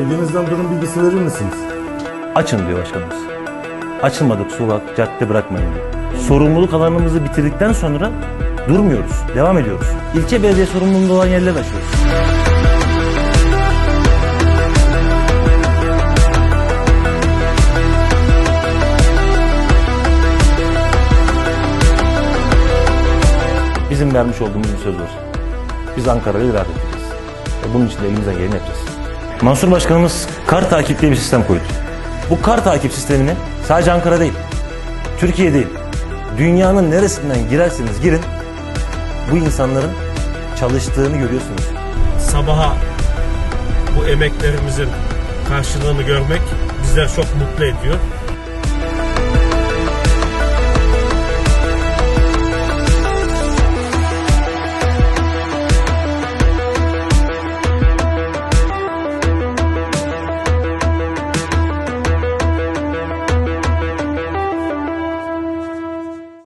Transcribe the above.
Bölgenizden durum bilgisi verir misiniz? Açın diyor başkanımız. Açılmadık sokak, cadde bırakmayın diyor. Sorumluluk alanımızı bitirdikten sonra durmuyoruz, devam ediyoruz. İlçe belediye sorumluluğunda olan yerler açıyoruz. Bizim vermiş olduğumuz bir söz var. Biz Ankara'yı rahat edeceğiz. Bunun için de elimizden geleni yapacağız. Mansur Başkanımız kar takip diye bir sistem koydu. Bu kar takip sistemini sadece Ankara değil, Türkiye değil, dünyanın neresinden girerseniz girin bu insanların çalıştığını görüyorsunuz. sabaha bu emeklerimizin karşılığını görmek bizleri çok mutlu ediyor.